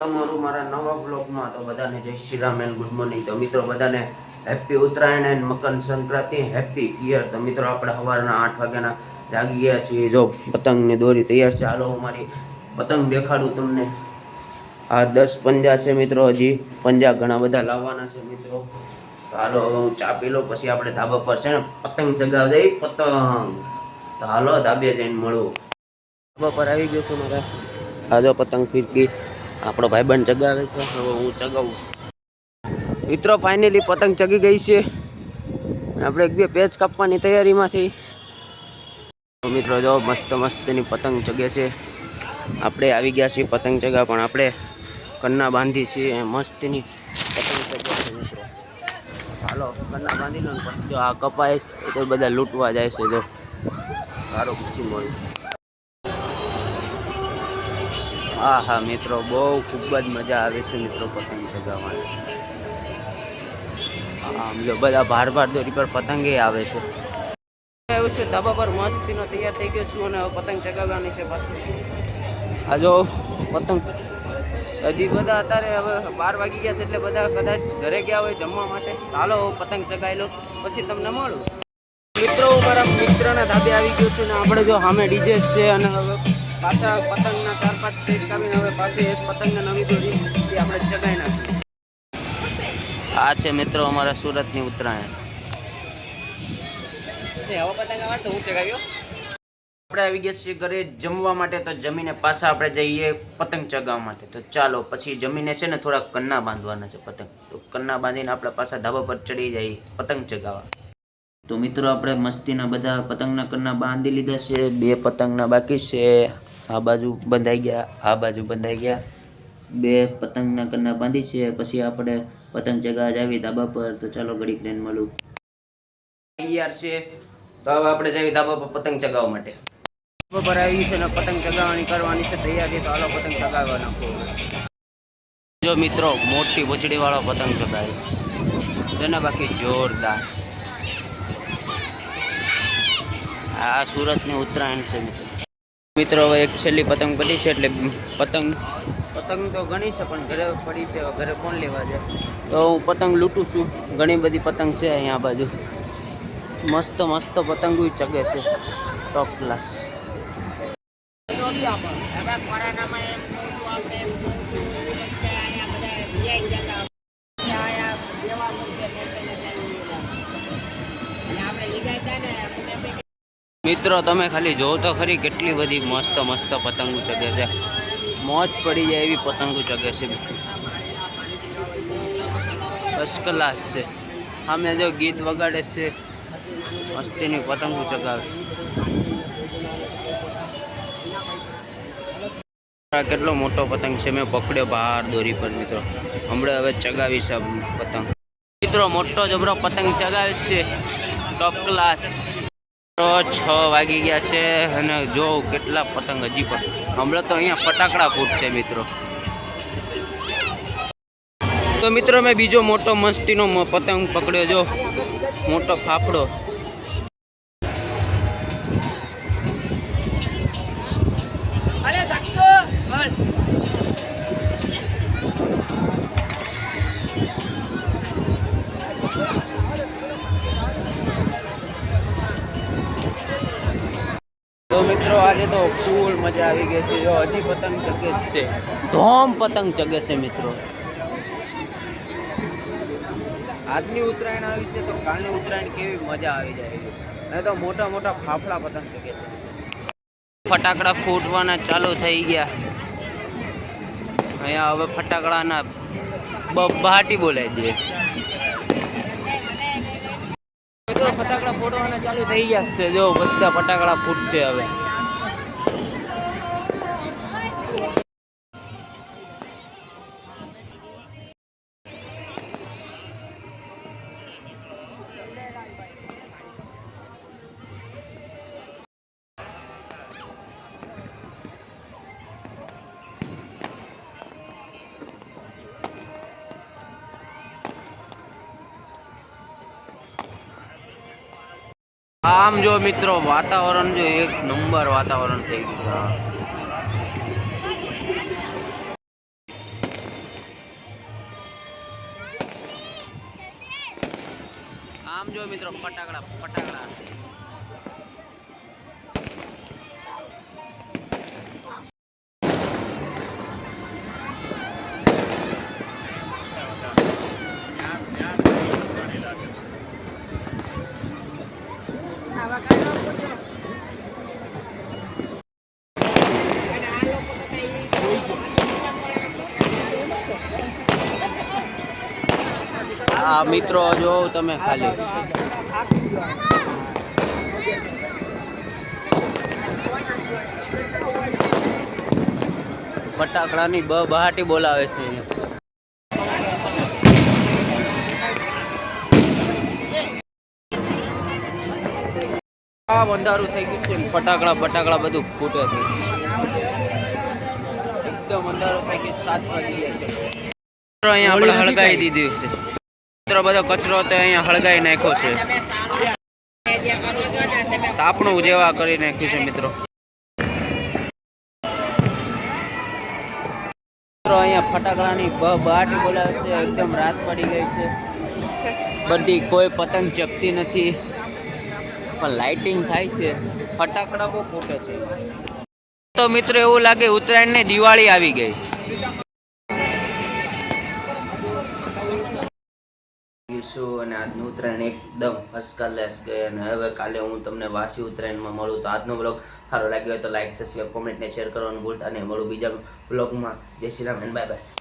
તમારું મારા નવા બ્લોગમાં તો બધાને જય Shri Ram and good morning તો મિત્રો, બધાને happy Uttarayan and Makar Sankranti. Happy year તો મિત્રો, આપણે સવારના આઠ વાગ્યાના જાગી ગયા છીએ. જો પતંગની દોરી તૈયાર છે, હાલો હું મારી પતંગ દેખાડું તમને. આ દસ પંજા છે મિત્રો, હજી પંજા ઘણા બધા લાવવાના છે મિત્રો. તો હાલો હું ચા લઉં, પછી આપણે ધાબા પર છે ને પતંગ ચગાવ જઈ પતંગ. તો હાલો, ધાબે જઈને મળું. ધાબા પર આવી ગયો છું મારે. આ જો પતંગ ફિરકી. આપણો ભાઈબંધ ચગાવે છે. હવે હું ચગાવું. મિત્રો ફાઇનલી પતંગ ચગી ગઈ છે. આપણે એક બે પેચ કાપવાની તૈયારીમાં છીએ. મિત્રો, જો મસ્ત મસ્તની પતંગ ચગે છે. આપણે આવી ગયા છીએ પતંગ ચગા, પણ આપણે કન્ના બાંધી છીએ. મસ્તની પતંગ ચગે છે, મિત્રો. હાલો, કન્ના બાંધી લો ને પછી જો આ કપાય તો બધા લૂંટવા જાય છે, જો. સારું ખુશી મળ્યું હા હા મિત્રો બહુ ખૂબ જ મજા આવે છે મિત્રો પતંગ ચગાવવાની. આમ જો બધા ભાર ભાર દોરી પર પતંગે આવે છે. એવું છે ધાબા પર મસ્તીનો તૈયાર થઈ ગયો છું અને હવે પતંગ ચગાવવાની છે પાછી. આ જો પતંગ હજી બધા અત્યારે હવે બાર વાગી ગયા છે એટલે બધા કદાચ ઘરે ગયા હોય જમવા માટે. ચાલો પતંગ ચગાવી લો. પછી તમને મળું. મિત્રો હું મારા મિત્રના ધાબે આવી ગયો છું ને આપણે જો સામે ડીજે છે અને હવે પાછા પતંગના ચાર પાંચ કાપીને હવે પાછી એક પતંગને નવી દોરી એ આપણે ચગાવી નાખીએ આ છે મિત્રો અમારા સુરતની ઉત્તરાયણ. આપણે આવી ગયા છીએ ઘરે જમવા માટે તો જમીને પાછા આપણે જઈએ પતંગ ચગાવવા માટે. તો ચાલો પછી જમીને છે ને થોડા કન્ના બાંધવાના છે પતંગ. તો કન્ના બાંધીને આપણે પાછા ધાબા પર ચડી જઈએ પતંગ ચગાવવા. તો મિત્રો આપણે મસ્તીના બધા પતંગના કન્ના બાંધી લીધા છે બે પતંગના બાકી છે. આ બાજુ બંધાઈ ગયા આ બાજુ બંધાઈ ગયા. બે પતંગના કન્ના બાંધી છે પછી આપણે પતંગ ચગાવવા જાવી ધાબા પર. તો ચાલો ઘડી પ્લેન મળું. તૈયાર છે. તો હવે આપણે જાવી ધાબા પર પતંગ ચગાવવા માટે. ધાબા પર આવી છે ને પતંગ ચગાવવાની કરવાની છે તૈયારી તો હાલો પતંગ ચગાવવા નાખો. જો મિત્રો મોટી બચડી વાળો પતંગ ચગાવે. છે ને બાકી? જોરદાર. આ સુરતની ઉત્તરાયણ છે મિત્રો. મિત્રો, હવે એક છેલ્લી પતંગ પડી છે એટલે પતંગ પતંગ તો ઘણી છે, પણ ઘરે પડી છે ઘરે કોણ લેવા છે તો હું પતંગ લૂંટું છું. ઘણી બધી પતંગ છે અહીંયા બાજુ. મસ્ત મસ્ત પતંગો ચગે છે. ટોપ ક્લાસ મિત્રો, તમે ખાલી જોવો તો ખરી કેટલી બધી મસ્ત મસ્ત પતંગો ચગે છે. મોજ પડી જાય એવી પતંગો ચગે છે ફર્સ્ટ ક્લાસ છે. અમે જો ગીત વગાડે છે, મસ્તીની પતંગો ચગાવે છે. કેટલો મોટો પતંગ છે, મેં પકડ્યો બહાર દોરી પર મિત્રો. હમણાં હવે ચગાવીશ છે પતંગ. મિત્રો, મોટો જબરો પતંગ ચગાવે છે. ટોપ ક્લાસ તો છ વાગી ગયા છે અને જો કેટલા પતંગ હજી પણ. હમણાં તો અહીંયા ફટાકડા ફૂટશે મિત્રો. તો મિત્રો, મેં બીજો મોટો મસ્તીનો પતંગ પકડ્યો જો. મોટો ફાફડો. મિત્રો, આજે તો ફૂલ મજા આવી ગઈ છે. જો, હજી પતંગ ચગે છે. ધોમ પતંગ ચગે છે, મિત્રો. આજની ઉત્તરાયણ આવી છે, તો કાલની ઉત્તરાયણ કેવી મજા આવી જાય. અને તો મોટા મોટા ફાફડા પતંગ ચગે છે. ફટાકડા ફૂટવાના ચાલુ થઈ ગયા. અહીંયા હવે ફટાકડાના બહાટી બોલાય છે ફટાકડા ફોડવાના ચાલુ થઈ ગયા છે. જો, બધા ફટાકડા ફૂટશે હવે. આમ જો મિત્રો, વાતાવરણ જો એક નંબર વાતાવરણ થઈ ગયું આમ જો મિત્રો, ફટાકડા ફટાકડા. આ મિત્રો જો તમે ખાલી. ફટાકડાની બ બહાટી બોલાવે છે અંધારું થઈ ગયું છે ફટાકડા ફટાકડા બધું ફૂટે છે. એકદમ અંધારું થઈ ગયું સાત વાગી ગયા છે. અહીંયા આપણે હળગાવી દીધું છે. મિત્રો, બધો કચરો તો અહીંયા હળગાઈ નાખ્યો છે. તાપણું જેવા કરી નાખ્યું છે, મિત્રો. અહીંયા ફટાકડાની બ બહાટી બોલાવે છે, એકદમ રાત પડી ગઈ છે. બધી કોઈ પતંગ ચપતી નથી. પણ લાઇટિંગ થાય છે. ફટાકડા બહુ ફૂટે છે. તો મિત્રો, એવું લાગે ઉત્તરાયણની દિવાળી આવી ગઈ. છું અને આજનું ઉત્તરાયણ એકદમ ફર્સ્ટ ક્લાસ ગઈ અને હવે કાલે હું તમને વાસી ઉત્તરાયણમાં મળું તો આજનો બ્લોગ સારો લાગ્યો હોય તો લાઈક સબસ્ક્રાઈબ કોમેન્ટને શેર કરવાનું ભૂલતા અને મળું બીજા બ્લોગમાં જય Shri Ram and bye bye